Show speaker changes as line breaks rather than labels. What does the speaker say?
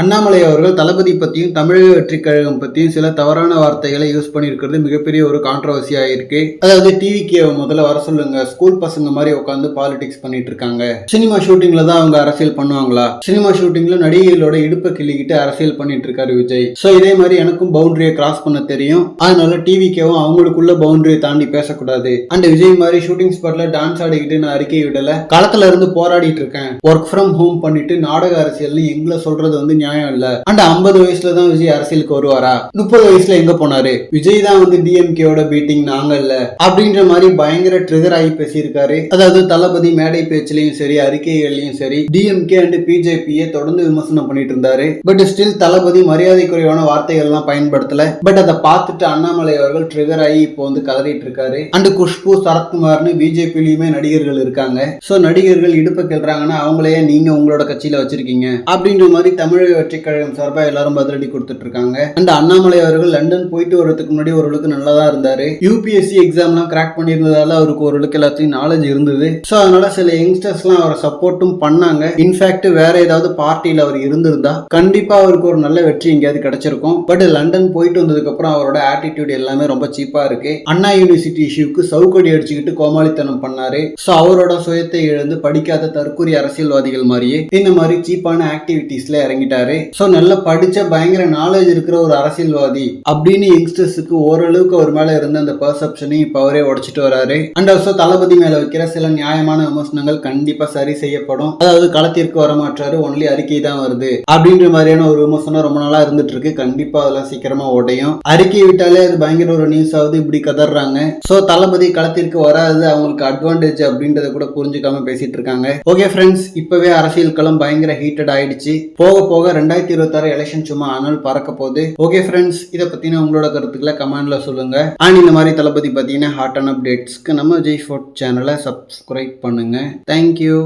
அண்ணாமலை அவர்கள் தளபதி பற்றியும் தமிழக வெற்றி கழகம் பற்றியும் சில தவறான வார்த்தைகளை யூஸ் பண்ணியிருக்கிறது. மிகப்பெரிய ஒரு கான்ட்ரவர்சியாக இருக்கு. அதாவது டிவிக்கு முதல்ல வர சொல்லுங்க. ஸ்கூல் பசங்க மாதிரி உட்காந்து பாலிடிக்ஸ் பண்ணிட்டு இருக்காங்க. சினிமா ஷூட்டிங்ல தான் அவங்க அரசியல் பண்ணுவாங்களா? சினிமா ஷூட்டிங்ல நடிகைகளோட இடுப்பை கிள்ளிக்கிட்டு அரசியல் பண்ணிட்டு இருக்காரு விஜய். சோ இதே மாதிரி எனக்கும் பவுண்டரியை கிராஸ் பண்ண தெரியும். அதனால டிவிக்கேவும் அவங்களுக்குள்ள பவுண்டரியை தாண்டி பேசக்கூடாது. அண்ட் விஜய் மாதிரி ஷூட்டிங் ஸ்பாட்ல டான்ஸ் ஆடிக்கிட்டு நான் அறிக்கை விடல. களத்துல இருந்து போராடிட்டு இருக்கேன். ஒர்க் ஃப்ரம் ஹோம் பண்ணிட்டு நாடக அரசியல்னு எங்களை சொல்றது வந்து நியாயம் இல்ல. அண்ட் ஐம்பது வயசுல தான் விஜய் அரசியலுக்கு வருவாரா? முப்பது வயசுல எங்க போனாரு? விஜய் தான் வந்து டிஎம்கேயோட பீட்டிங் நாங்க இல்ல. அப்படின்ற மாதிரி பயங்கர ட்ரிகர் ஆகி பேசியிருக்காரு. அதாவது தளபதி மேடை பேச்சுலயும் சரி அறிக்கைகள்லயும் சரி டிஎம்கே அண்ட் பிஜேபியை தொடர்ந்து விமர்சனம் பண்ணிட்டு இருந்தாரு. பட் ஸ்டில் தளபதி மரியாதை குறைவான வார்த்தைகள் எல்லாம் பயன்படுத்தல. பட் அதை பார்த்துட்டு அண்ணாமலை அவர்கள் ட்ரிகர் ஆகி இப்போ வந்து கதறிட்டு இருக்காரு. அண்ட் குஷ்பு சரத்குமார்னு பிஜேபிலயுமே நடிகர்கள் இருக்காங்க. சோ நடிகர்கள் இடுப்பை கேள்றாங்கன்னா அவங்களையே நீங்க உங்களோட கட்சியில வச்சிருக்கீங்க. அப்படின்ற மாதிரி தமிழக வெற்றி கழகம் சார்பாக எல்லாரும் பதிலடி கொடுத்துட்டு இருக்காங்க அண்ட் அண்ணாமலை அவர்கள் லண்டன் போயிட்டு வரதுக்கு முன்னாடி ஓரளவுக்கு நல்லா தான் இருந்தாரு யூபிஎஸ்சி எக்ஸாம்லாம் கிராக் பண்ணியிருந்ததால அவருக்கு ஓரளவுக்கு எல்லாத்தையும் நாலேஜ் இருந்தது. ஸோ அதனால சில யங்ஸ்டர்ஸ்லாம் அவரை சப்போர்ட்டும் பண்ணாங்க. இன்ஃபேக்ட் வேற ஏதாவது பார்ட்டியில் அவர் இருந்திருந்தா கண்டிப்பா அவருக்கு ஒரு நல்ல வெற்றி எங்கேயாவது கிடைச்சிருக்கும். பட் லண்டன் போயிட்டு வந்ததுக்கு அப்புறம் அவரோட ஆட்டிடியூட் எல்லாமே ரொம்ப சீப்பா இருக்கு. அண்ணா யூனிவர்சிட்டி இஷ்யூக்கு சவுக்கடி அடிச்சுக்கிட்டு கோமாளித்தனம் பண்ணாரு. ஸோ அவரோட சுயத்தை இழந்து படிக்காத தற்கூரி அரசியல்வாதிகள் மாதிரியே இந்த மாதிரி சீப்பான ஆக்டிவிட்டீஸ்ல இறங்கிட்டாரு. ஸோ நல்லா படிச்ச பயங்கர நாலேஜ் இருக்கிற ஒரு அரசியல்வாதி. அப்படின்னு யங்ஸ்டர்ஸுக்கு ஓரளவுக்கு அவர் மேல இருந்த அந்த பர்செப்ஷனையும் இப்போ அவரே உடச்சிட்டு வராரு. அண்ட் ஆல்சோ தளபதி மேல வைக்கிற சில நியாயமான விமர்சனங்கள் கண்டிப்பா சரி செய்யப்படும். அதாவது களத்திற்கு வரமாற்றாரு ஒன்லி அறிக்கை தான் வருது. அப்படின்ற மாதிரியான ஒரு விமர்சனம் ரொம்ப நாளா இருந்துட்டு இருக்கு கண்டிப்பா அதெல்லாம் சீக்கிரமா உடையும். அறிக்கை விட்டாலே அது பயங்கர ஒரு நியூஸ் ஆகுது. இப்படி கதறாங்க ஸோ தளபதி களத்திற்கு வராது. அவங்களுக்கு அட்வான்டேஜ் அப்படின்றத கூட புரிஞ்சுக்காம பேசிட்டு இருக்காங்க ஓகே ஃப்ரெண்ட்ஸ் இப்பவே அரசியல் களம் பயங்கர ஹீட்டட் ஆயிடுச்சு. போக போக ரெண்டாயிரத்தி இருபத்தாறு எலெக்ஷன் சும்மா ஆனால் பறக்க போகுது ஓகே ஃப்ரெண்ட்ஸ் இதை பத்தின உங்களோட கருத்துக்களை கமெண்ட்ல சொல்லுங்க. அண்ட் இந்த மாதிரி தளபதி பார்த்தீங்கன்னா ஹாட் அண்ட் அப்டேட்ஸ்க்கு நம்ம ஜெய் ஃபோர்ட் சேனலை சப்ஸ்கிரைப் பண்ணுங்க. Thank you